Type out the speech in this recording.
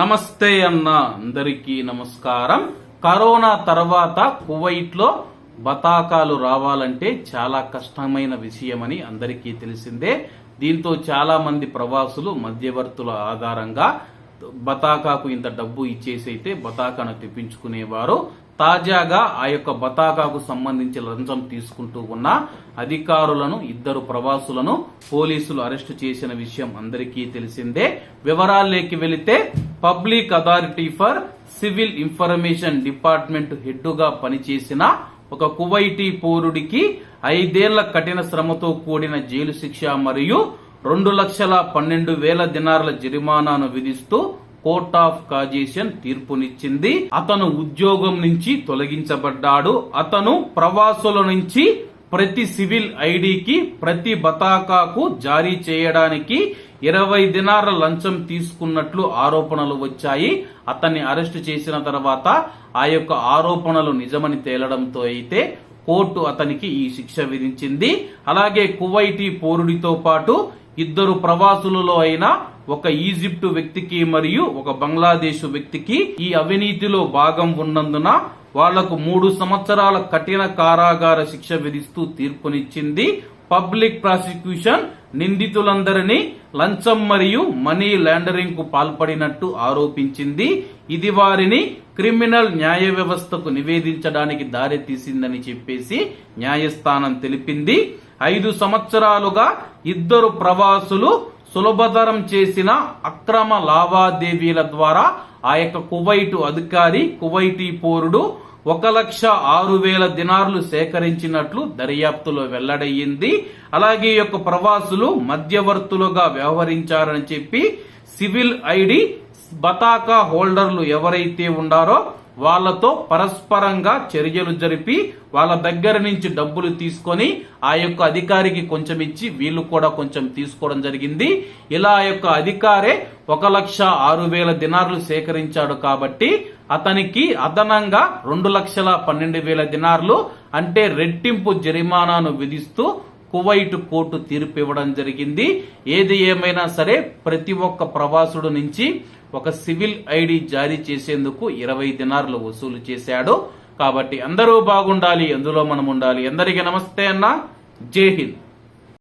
నమస్తే అన్న అందరికీ నమస్కారం. కరోనా తర్వాత కువైట్లో బతాకాలు రావాలంటే చాలా కష్టమైన విషయమని అందరికీ తెలిసిందే. దీంతో చాలా మంది ప్రవాసులు మధ్యవర్తుల ఆధారంగా బతాకాకు ఇంత డబ్బు ఇచ్చేసి అయితే బతాకాను తెప్పించుకునేవారు. తాజాగా ఆ యొక్క బతాకాకు సంబంధించి లంచం తీసుకుంటూ ఉన్న అధికారులను ఇద్దరు ప్రవాసులను పోలీసులు అరెస్టు చేసిన విషయం అందరికీ తెలిసిందే. వివరాల్లోకి వెళితే public authority for civil information department హెడ్గా పనిచేసిన ఒక కువైటీ పౌరుడికి ఐదేళ్ళ కఠిన శ్రమతో కూడిన జైలు శిక్ష మరియు రెండు లక్షల పన్నెండు వేల దినార్ల జరిమానాను విధిస్తూ కోర్ట్ ఆఫ్ కాజేషన్ తీర్పునిచ్చింది. అతను ఉద్యోగం నుంచి తొలగించబడ్డాడు. అతను ప్రవాసుల నుంచి ప్రతి సివిల్ ఐడికి ప్రతి బతాకాకు జారీ చేయడానికి ఇరవై దినార లంచం తీసుకున్నట్లు ఆరోపణలు వచ్చాయి. అతన్ని అరెస్టు చేసిన తర్వాత ఆ యొక్క ఆరోపణలు నిజమని తేలడంతో అయితే కోర్టు అతనికి ఈ శిక్ష విధించింది. అలాగే కువైటీ పౌరుడితో పాటు ఇద్దరు ప్రవాసులలో అయిన ఒక ఈజిప్టు వ్యక్తికి మరియు ఒక బంగ్లాదేశ్ వ్యక్తికి ఈ అవినీతిలో భాగం ఉన్నందున వాళ్ళకు మూడు సంవత్సరాల కఠిన కారాగార శిక్ష విధిస్తూ తీర్పునిచ్చింది. పబ్లిక్ ప్రాసిక్యూషన్ నిందితులందరినీ లంచం మరియు మనీ లాండరింగ్కు పాల్పడినట్టు ఆరోపించింది. ఇది వారిని క్రిమినల్ న్యాయ వ్యవస్థకు నివేదించడానికి దారి తీసిందని చెప్పేసి న్యాయస్థానం తెలిపింది. ఐదు సంవత్సరాలుగా ఇద్దరు ప్రవాసులు సులభతరం చేసిన అక్రమ లావాదేవీల ద్వారా ఆ యొక్క కువైటు అధికారి కువైటీ పౌరుడు ఒక లక్ష ఆరు వేల దినార్లు సేకరించినట్లు దర్యాప్తులో వెల్లడయ్యింది. అలాగే ఈ యొక్క ప్రవాసులు మధ్యవర్తులుగా వ్యవహరించారని చెప్పి సివిల్ ఐడి బతాకా హోల్డర్లు ఎవరైతే ఉండారో వాళ్ళతో పరస్పరంగా చర్యలు జరిపి వాళ్ళ దగ్గర నుంచి డబ్బులు తీసుకొని ఆ యొక్క అధికారికి కొంచెం ఇచ్చి వీళ్ళు కూడా కొంచెం తీసుకోవడం జరిగింది. ఇలా ఆ యొక్క అధికారే ఒక లక్ష ఆరు వేల దినార్లు సేకరించాడు కాబట్టి అతనికి అదనంగా రెండు లక్షల పన్నెండు వేల దినార్లు అంటే రెట్టింపు జరిమానాను విధిస్తూ కువైట్ కోర్టు తీర్పు ఇవ్వడం జరిగింది. ఏది ఏమైనా సరే ప్రతి ఒక్క ప్రవాసుడు నుంచి ఒక సివిల్ ఐడి జారీ చేసేందుకు ఇరవై దినార్లు వసూలు చేశాడు. కాబట్టి అందరూ బాగుండాలి అందులో మనం ఉండాలి. అందరికీ నమస్తే అన్న. జై హింద్.